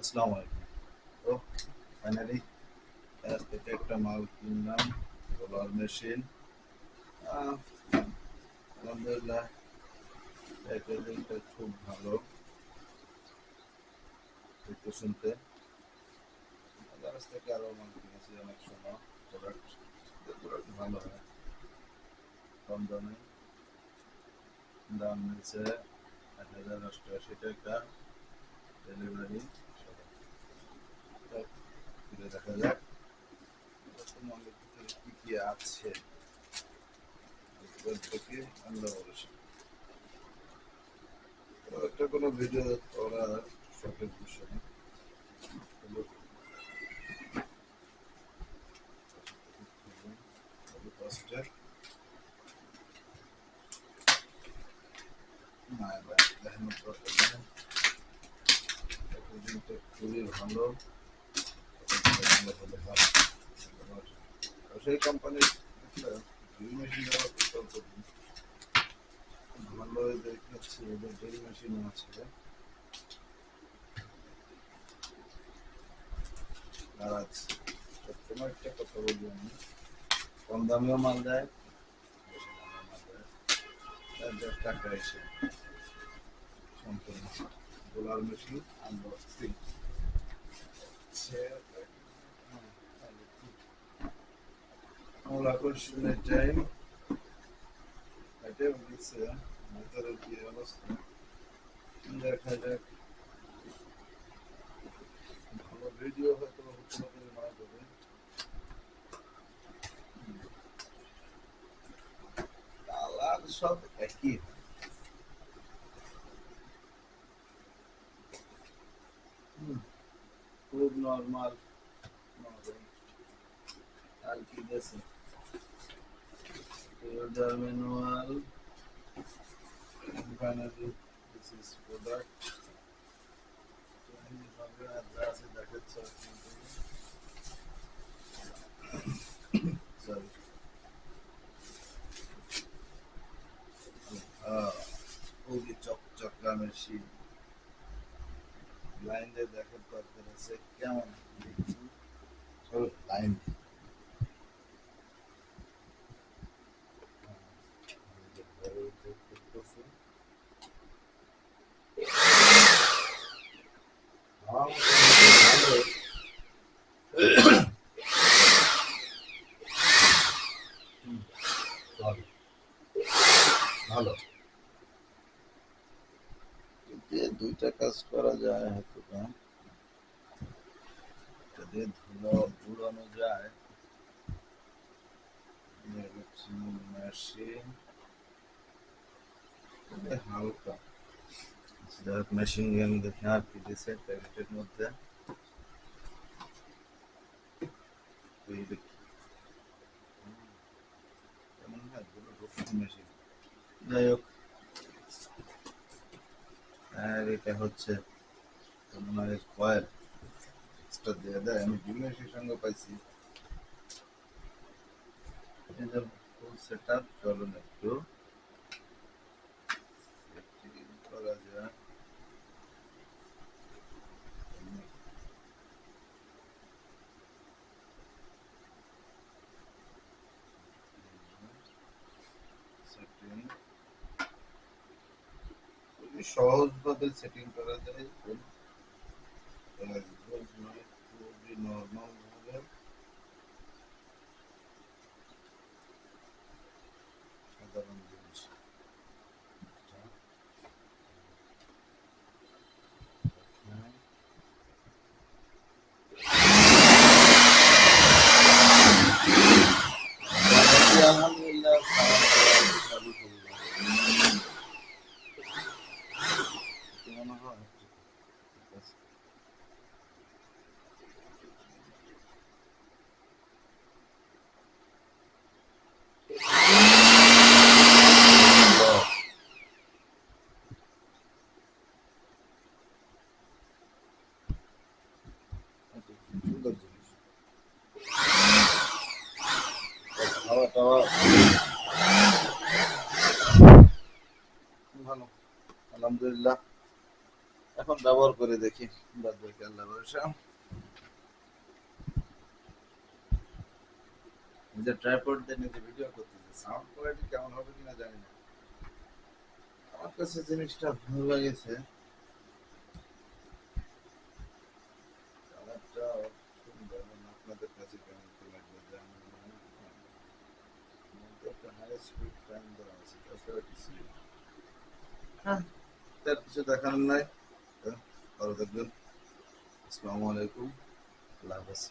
আসসালামু আলাইকুম। তো ফাইনালি থেকে একটা মাল কিনলাম রোলার মেশিন আলহামদুলিল্লাহ প্যাকেজিংটা খুব ভালো। দেখতে শুনতে। কাছ থেকে আরও মাল কিনেছি অনেক সময়। প্রোডাক্ট প্রোডাক্ট ভালো হয়। কম দামে। দাম নিচ্ছে এক হাজার অষ্টআশি টাকা। ডেলিভারি দেখা যাক। পশ্চিমবঙ্গের ভিতরে কি কি আছে। থেকে বলেছি একটা কোনো ভিডিও করার শখের বিষয় না হলো ফার্স্টে না এবার দেখানোর দরকার নেই প্যাকেজিংটা খুবই ভালো সেই কোম্পানির ড্রিল একটা কথা কম দামেও মাল দেয় টাকা এসে সম্পূর্ণ ডলার মেশিন আনবক্সিং আকর্ষণের এটাও দিচ্ছে ভিতরে কি অবস্থা দেখা যাক ভালো ভিডিও হতে করবে কালার সব একই খুব নর্মাল আর কি গেছে user manual finally this is product এইভাবে আছে দেখাচ্ছে সরি খুবই চকচকা মেশিন লাইন দিয়ে দেখার দরকার আছে কেমন লাইন দিয়ে দুইটা কাজ করা যায় হয়তো ধুলো উড়ানো যায়। মেশিন হালকা। যাই মেশিন দেখে আর কি দিছে প্যাকেটের মধ্যে। যাই হোক আর এটা হচ্ছে তোমার কয়েল। এক্সট্রা দিয়ে দেয়। আমি ডিমেশির সঙ্গে পাইছি। এটা সেট আপ চলুন একটু করা যায় সেটিং খুবই সহজভাবে সেটিং করা যায়। টাওয়া ভালো। আলহামদুলিল্লাহ। এখন ব্যবহার করে দেখি। বাদ বাকি আল্লাহ ভরসা। নিজের ট্রাইপড দিয়ে নিজে ভিডিও করতেছে সাউন্ড কোয়ালিটি কেমন হবে কিনা জানি না। আমার কাছে জিনিসটা ভালো লাগেছে কালারটা সুন্দর এবং আপনাদের কাছে কেমন কি লাগবে জানি না মধ্যে একটা হাই স্পিড ফ্যান দেওয়া আছে তাছাড়া কিছু হ্যাঁ তার কিছু দেখানোর নাই হ্যাঁ, ভালো থাকবেন আসসালামু আলাইকুম আল্লাহ হাফেজ